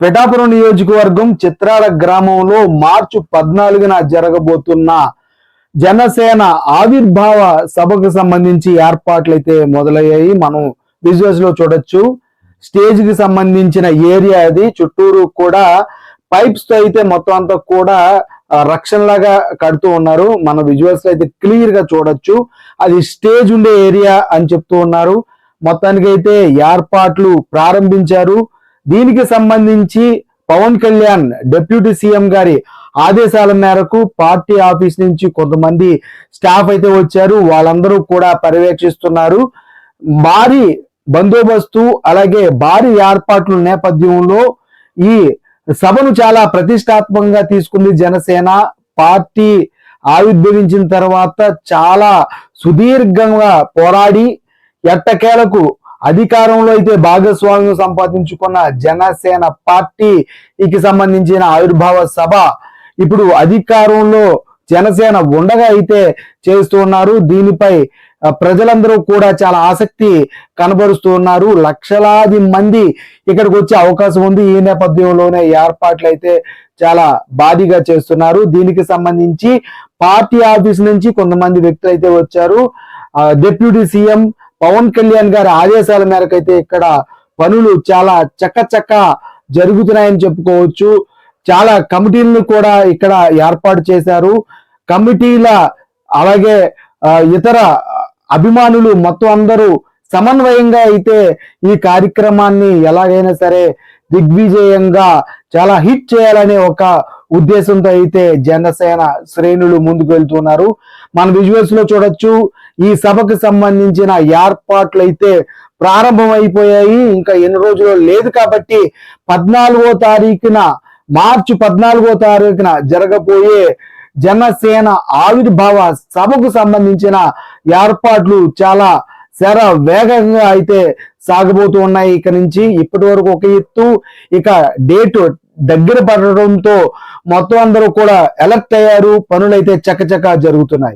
పిఠాపురం నియోజకవర్గం చిత్రాల గ్రామంలో మార్చి పద్నాలుగున జరగబోతున్న జనసేన ఆవిర్భావ సభకు సంబంధించి ఏర్పాట్లు అయితే మొదలయ్యాయి. మనం విజువల్స్లో చూడొచ్చు. స్టేజ్కి సంబంధించిన ఏరియా అది. చుట్టూరు కూడా పైప్స్తో అయితే మొత్తం అంతా కూడా రక్షణలాగా కడుతూ ఉన్నారు. మన విజువల్స్లో అయితే క్లియర్గా చూడొచ్చు. అది స్టేజ్ ఉండే ఏరియా అని చెప్తూ ఉన్నారు. మొత్తానికి అయితే ఏర్పాట్లు ప్రారంభించారు. దీనికి సంబంధించి పవన్ కళ్యాణ్ డిప్యూటీ సీఎం గారి ఆదేశాల మేరకు పార్టీ ఆఫీస్ నుంచి కొంతమంది స్టాఫ్ అయితే వచ్చారు. వాళ్ళందరూ కూడా పర్యవేక్షిస్తున్నారు. భారీ బందోబస్తు అలాగే భారీ ఏర్పాట్ల నేపథ్యంలో ఈ సభను చాలా ప్రతిష్టాత్మకంగా తీసుకుంది జనసేన. పార్టీ ఆవిర్భవించిన తర్వాత చాలా సుదీర్ఘంగా పోరాడి ఎట్టకేలకు అధికారంలో అయితే భాగస్వామ్యం సంపాదించుకున్న జనసేన పార్టీకి సంబంధించిన ఆవిర్భావ సభ ఇప్పుడు అధికారంలో జనసేన ఉండగా అయితే చేస్తూ ఉన్నారు. దీనిపై ప్రజలందరూ కూడా చాలా ఆసక్తి కనబరుస్తూ ఉన్నారు. లక్షలాది మంది ఇక్కడికి వచ్చే అవకాశం ఉంది. ఈ నేపథ్యంలోనే ఏర్పాట్లు అయితే చాలా భారీగా చేస్తున్నారు. దీనికి సంబంధించి పార్టీ ఆఫీస్ నుంచి కొంతమంది వ్యక్తులు అయితే వచ్చారు. డిప్యూటీ సీఎం పవన్ కళ్యాణ్ గారి ఆదేశాల మేరకు అయితే ఇక్కడ పనులు చాలా చక్కచక్క జరుగుతున్నాయని చెప్పుకోవచ్చు. చాలా కమిటీలను కూడా ఇక్కడ ఏర్పాటు చేశారు. కమిటీల అలాగే ఇతర అభిమానులు మొత్తం అందరూ సమన్వయంగా అయితే ఈ కార్యక్రమాన్ని ఎలాగైనా సరే దిగ్విజయంగా చాలా హిట్ చేయాలనే ఒక ఉద్దేశంతో అయితే జనసేన శ్రేణులు ముందుకు వెళ్తున్నారు. మన విజువల్స్లో చూడొచ్చు ఈ సభకు సంబంధించిన ఏర్పాట్లు అయితే ప్రారంభమైపోయాయి. ఇంకా ఎన్ని రోజులు లేదు కాబట్టి పద్నాలుగో తారీఖున మార్చి పద్నాలుగో తారీఖున జరగబోయే జనసేన ఆవిర్భావ సభకు సంబంధించిన ఏర్పాట్లు చాలా శర వేగంగా అయితే సాగబోతూ ఉన్నాయి. ఇక నుంచి ఇప్పటి వరకు ఒక ఎత్తు ఇక డేట్ దగ్గర పడడంతో మొత్తం అందరూ కూడా ఎలర్ట్ అయ్యారు. పనులైతే చక్కచక్క జరుగుతున్నాయి.